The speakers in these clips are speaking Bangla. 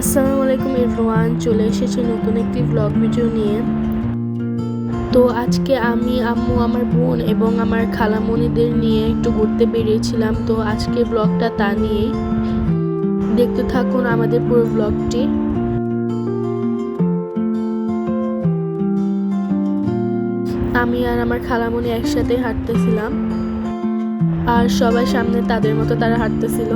আসসালামু আলাইকুম এভরিওয়ান চলে এসেছি নতুন একটি ব্লগ ভিডিও নিয়ে। তো আজকে আমি, আম্মু, আমার বোন এবং আমার খালামণিদের নিয়ে একটু ঘুরতে বেরিয়েছিলাম। তো আজকে ব্লগটা তা নিয়েই। দেখতে থাকুন আমাদের পুরো ব্লগটি আমি আর আমার খালামণি একসাথে হাঁটতেছিলাম। আর সবাই সামনে তাদের মতো তারা হাঁটতেছিল।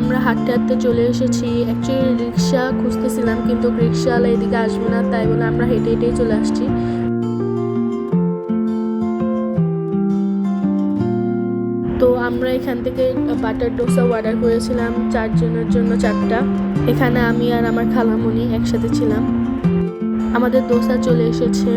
আমরা হাঁটতে হাঁটতে চলে এসেছি। অ্যাকচুয়ালি রিক্সা খুঁজতেছিলাম, কিন্তু রিক্সাওয়ালা এদিকে আসবে না, তাই বলে আমরা হেঁটে হেঁটেই চলে আসছি। তো আমরা এখান থেকে বাটার ডোসা অর্ডার করেছিলাম, চারজনের জন্য চারটা। এখানে আমি আর আমার খালামণি একসাথে ছিলাম। আমাদের দোসা চলে এসেছে।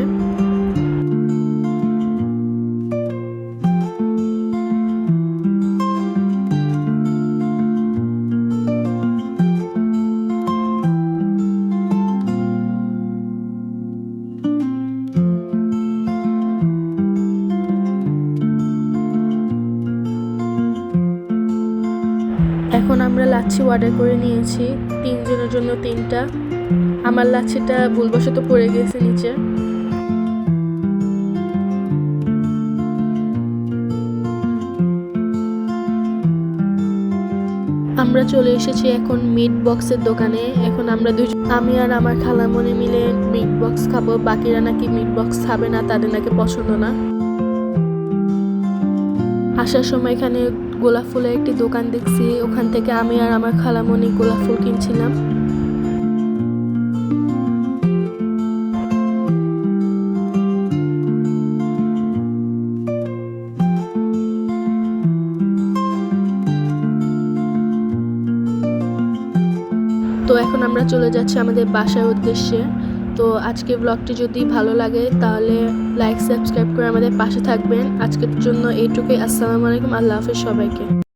এখন আমরা লাচ্ছি অর্ডার করে নিয়েছি। তিনজনের জন্য তিনটা। আমার লাচ্ছিটা ভুলবশত পড়ে গেছে নিচে। আমরা চলে এসেছি এখন মিট বক্সের দোকানে। এখন আমরা দুই আমি আর আমার খালামণি মিলে মিট বক্স খাব। বাকিরা নাকি মিট বক্স খাবে না, তাদের নাকি পছন্দ না। আসার সময় এখানে গোলাপ ফুলের একটি দোকান দেখছি, ওখান থেকে আমি আর আমার খালামণি গোলাপ ফুল কিনছিলাম। তো এখন আমরা চলে যাচ্ছি আমাদের বাসার উদ্দেশ্যে। তো আজকে ব্লগটি যদি ভালো লাগে, তাহলে লাইক সাবস্ক্রাইব করে আমাদের পাশে থাকবেন। আজকের জন্য এইটুকুই। আসসালামু আলাইকুম। আল্লাহ হাফিজ সবাইকে।